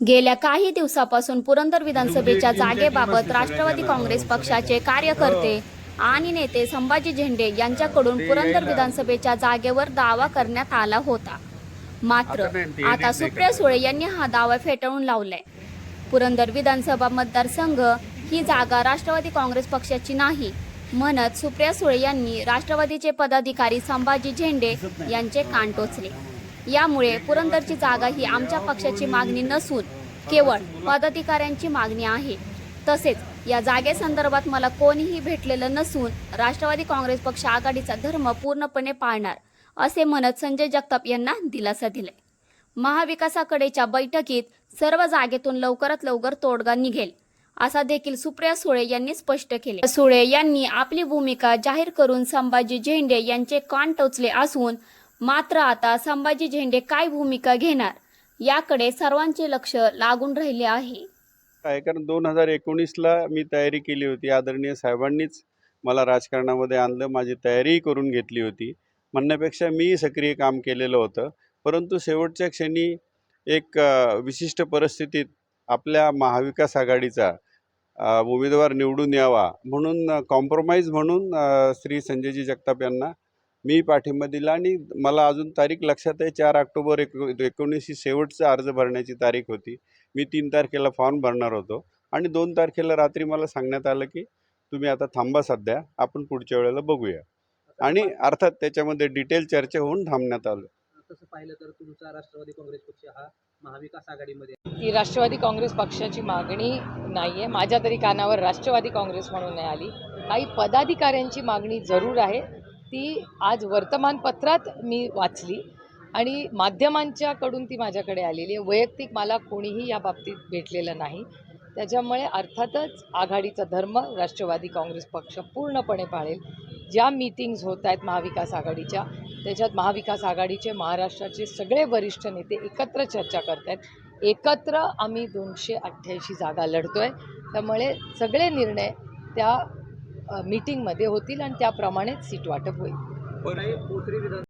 गेल्या काही दिवसापासून पुरंदर विधानसभेच्या जागेबाबत राष्ट्रवादी काँग्रेस पक्षाचे कार्यकर्ते आणि नेते संभाजी झेंडे यांच्याकडून पुरंदर विधानसभेच्या जागेवर दावा करण्यात आला होता. मात्र आता सुप्रिया सुळे यांनी हा दावा फेटाळून लावलाय. पुरंदर विधानसभा मतदारसंघ ही जागा राष्ट्रवादी काँग्रेस पक्षाची नाही म्हणत सुप्रिया सुळे यांनी राष्ट्रवादीचे पदाधिकारी संभाजी झेंडे यांचे कान टोचले. यामुळे पुरंदरची जागा ही आमच्या पक्षाची मागणी नसून केवळ पदाधिकाऱ्यांची मागणी आहे. तसेच या जागेसंदर्भात मला कोणीही भेटलेलं नसून राष्ट्रवादी काँग्रेस पक्ष आघाडीचा धर्म पूर्णपणे पाळणार असे म्हणत संजय जगताप यांना दिलासा दिलाय. महाविकासाकडेच्या बैठकीत सर्व जागेतून लवकरात लवकर तोडगा निघेल असा देखील सुप्रिया सुळे यांनी स्पष्ट केले. सुळे यांनी आपली भूमिका जाहीर करून संभाजी झेंडे यांचे कान टोचले असून मात्र आता संभाजी झेंडे काय भूमिका घेणार? याकडे सर्वांचे लक्ष लागून राहिले आहे. काय? कारण दोन हजार एकोणीसला मी तयारी केली होती. आदरणीय साहेबांनीच मला राजकारणामध्ये आणलं. माझी तयारीही करून घेतली होती. म्हणण्यापेक्षा मी सक्रिय काम केलेलं होतं. परंतु शेवटच्या क्षणी एक विशिष्ट परिस्थितीत आपल्या महाविकास आघाडीचा उमेदवार निवडून यावा म्हणून कॉम्प्रोमाइज म्हणून श्री संजयजी जगताप यांना मी पाठिंबा दिला आणि मला अजून तारीख लक्षात आहे चार ऑक्टोबर एको एकोणीस ही शेवटचा अर्ज भरण्याची तारीख होती. मी तीन तारखेला फॉर्म भरणार होतो आणि दोन तारखेला रात्री मला सांगण्यात आलं की तुम्ही आता थांबा सध्या आपण पुढच्या वेळेला बघूया. आणि अर्थात त्याच्यामध्ये डिटेल चर्चा होऊन थांबण्यात आलं. तसं पाहिलं तर तुमचा राष्ट्रवादी काँग्रेस पक्ष हा महाविकास आघाडीमध्ये ती राष्ट्रवादी काँग्रेस पक्षाची मागणी नाही आहे माझ्या तरी कानावर राष्ट्रवादी काँग्रेस म्हणून नाही आली. काही पदाधिकाऱ्यांची मागणी जरूर आहे. ती आज वर्तमानपत्रात मी वाचली आणि माध्यमांच्याकडून ती माझ्याकडे आलेली आहे. वैयक्तिक मला कोणीही या बाबतीत भेटलेलं नाही. त्याच्यामुळे अर्थातच आघाडीचा धर्म राष्ट्रवादी काँग्रेस पक्ष पूर्णपणे पाळेल. ज्या मीटिंग्ज होत आहेत महाविकास आघाडीच्या त्याच्यात महाविकास आघाडीचे महाराष्ट्राचे सगळे वरिष्ठ नेते एकत्र चर्चा करत आहेत. एकत्र आम्ही दोनशे अठ्ठ्याऐंशी जागा लढतो आहे त्यामुळे सगळे निर्णय त्या मीटिंगमध्ये होतील आणि त्याप्रमाणेच सीट वाटप होईल.